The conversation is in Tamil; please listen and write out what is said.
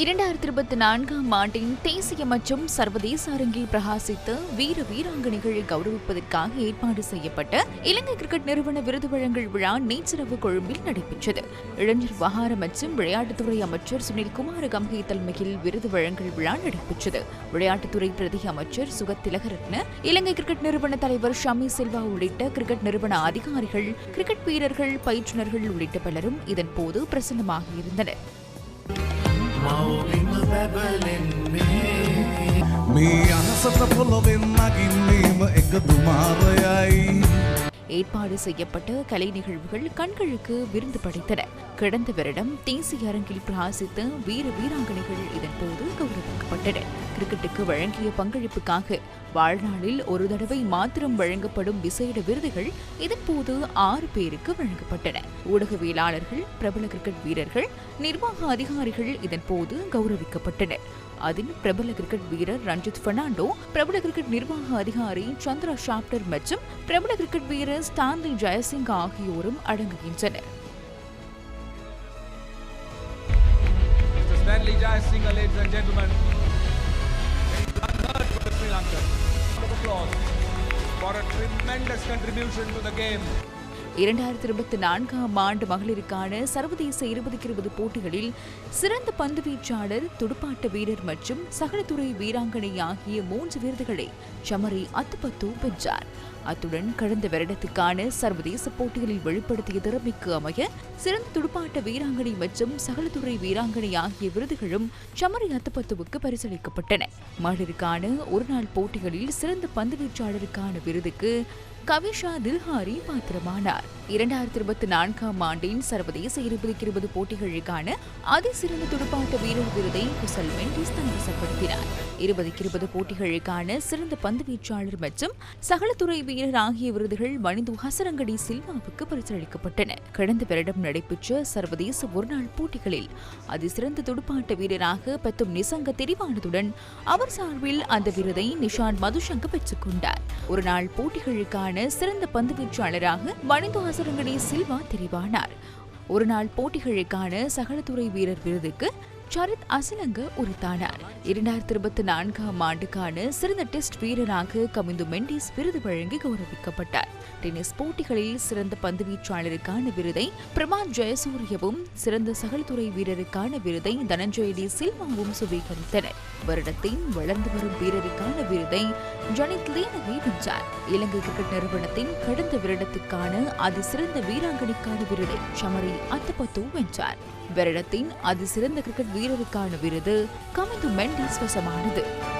இரண்டாயிரத்தி இருபத்தி நான்காம் ஆண்டின் தேசிய மற்றும் சர்வதேச அரங்கில் பிரகாசித்த வீர வீராங்கனைகளை கௌரவிப்பதற்காக ஏற்பாடு செய்யப்பட்ட இலங்கை கிரிக்கெட் நிறுவன விருது வழங்கல் விழா நேற்றிரவு கொழும்பில் நடைபெற்றது. இளைஞர் விவகார மற்றும் விளையாட்டுத்துறை அமைச்சர் சுனில் குமார கம்பே தலைமையில் விருது வழங்கல் விழா நடைபெற்றது. விளையாட்டுத்துறை பிரதி அமைச்சர் சுகத் திலகரத்ன இலங்கை கிரிக்கெட் நிறுவன தலைவர் ஷமி செல்வா உள்ளிட்ட கிரிக்கெட் நிறுவன அதிகாரிகள் கிரிக்கெட் வீரர்கள் பயிற்றுநர்கள் உள்ளிட்ட பலரும் இதன்போது பிரசன்னமாக இருந்தனர். ஏற்பாடு செய்யப்பட்ட கலை நிகழ்வுகள் கண்களுக்கு விருந்து படைத்தன. கடந்த வருடம் தேசிய அரங்கில் பிரகாசித்த வீர வீராங்கனைகள் இதன்போது கௌரவிக்கப்பட்டன. கிரிக்கெட்டுக்கு வழங்கிய பங்களிப்புக்காக வாழ்நாளில் ஒரு தடவை மாத்திரம் வழங்கப்படும் விசேட விருதுகள் இதன்போது ஆறு பேருக்கு வழங்கப்பட்டன ஊடகவியலாளர்கள் பிரபல கிரிக்கெட் வீரர்கள் நிர்வாக அதிகாரிகள் இதன்போது கௌரவிக்கப்பட்டனர் அதில் பிரபல கிரிக்கெட் வீரர் ரஞ்சித் பெர்னாண்டோ பிரபல கிரிக்கெட் நிர்வாக அதிகாரி சந்திரா ஷாப்டர் மற்றும் பிரபல கிரிக்கெட் வீரர் ஸ்டான்லி ஜெயசிங் ஆகியோரும் அடங்குகின்றனர் Mr. Stanley Jayasinghe, ladies and gentlemen. Tremendous contribution to the game. இரண்டாயிரத்தி இருபத்தி நான்காம் ஆண்டு மகளிருக்கான சர்வதேச இருபதுக்கு இருபது போட்டிகளில் சிறந்த பந்து வீச்சாளர் துடுப்பாட்ட வீரர் மற்றும் சகலத்துறை வீராங்கனை ஆகிய மூன்று விருதுகளை சமரி அத்துப்பத்து வென்றார் அத்துடன் கடந்த வருடத்துக்கான சர்வதேச போட்டிகளில் வெளிப்படுத்திய திறமைக்கு அமைய சிறந்த துடுப்பாட்ட வீராங்கனை மற்றும் சகலத்துறை வீராங்கனை ஆகிய விருதுகளும் சமரி அத்துப்பத்துவுக்கு பரிசளிக்கப்பட்டன. மகளிருக்கான ஒருநாள் போட்டிகளில் சிறந்த பந்து வீச்சாளருக்கான விருதுக்கு கவிஷா தில்ஹாரி பாத்திரமானார். இரண்டாயிரத்தி இருபத்தி நான்காம் ஆண்டின் சர்வதேச இருபதுக்கு இருபது போட்டிகளுக்கான அதிசிறந்த துடுப்பாட்ட வீரர் விருதை குசல் மெண்டிஸ் தன்வசப்படுத்தினார் இருபதுக்கு இருபது போட்டிகளுக்கான சிறந்த பந்து வீச்சாளர் மற்றும் சகலத்துறை வீரர் ஆகிய விருதுகள் மணிந்து ஹசரங்கடி சில்வாவுக்கு பரிசளிக்கப்பட்டன. கடந்த வருடம் நடைபெற்ற சர்வதேச ஒருநாள் போட்டிகளில் அதிசிறந்த துடுப்பாட்ட வீரராக பத்தும் நிசங்க தெரிவானதுடன் அவர் சார்பில் அந்த விருதை நிஷான் மதுசங்க பெற்றுக்கொண்டார் ஒரு ஒருநாள் போட்டிகளுக்கான சிறந்த பந்து வீச்சாளராக மணிந்து ஹசரங்கடி சில்வா தெரிவானார். ஒருநாள் போட்டிகளுக்கான சகலத்துறை வீரர் விருதுக்கு சரித் அசலங்க உரித்தானார். இரண்டாயிரத்தி இருபத்தி நான்காம் ஆண்டுக்கான சிறந்த டெஸ்ட் வீரராக கமிந்து மெண்டிஸ் விருது வழங்கி கௌரவிக்கப்பட்டார். டென்னிஸ் போட்டிகளில் சிறந்த பந்து வீச்சாளருக்கான விருதை பிரமாத் ஜெயசூரியவும் சிறந்த சகல்துறை வீரருக்கான விருதை தனஞ்சய டி சில்வாவும் சுவீகரித்தனர். வருடத்தின் வளர்ந்து வரும் வீரருக்கான விருதை ஜனித் லீனகி வென்றார். இலங்கை கிரிக்கெட் நிறுவனத்தின் கடந்த வருடத்துக்கான அதிசிறந்த வீராங்கனைக்கான விருதை சமரி அத்தபத்து வென்றார். வருடத்தின் அதிசிறந்த கிரிக்கெட் வீரருக்கான விருது கமிந்து மெண்டிஸ் வசமானது.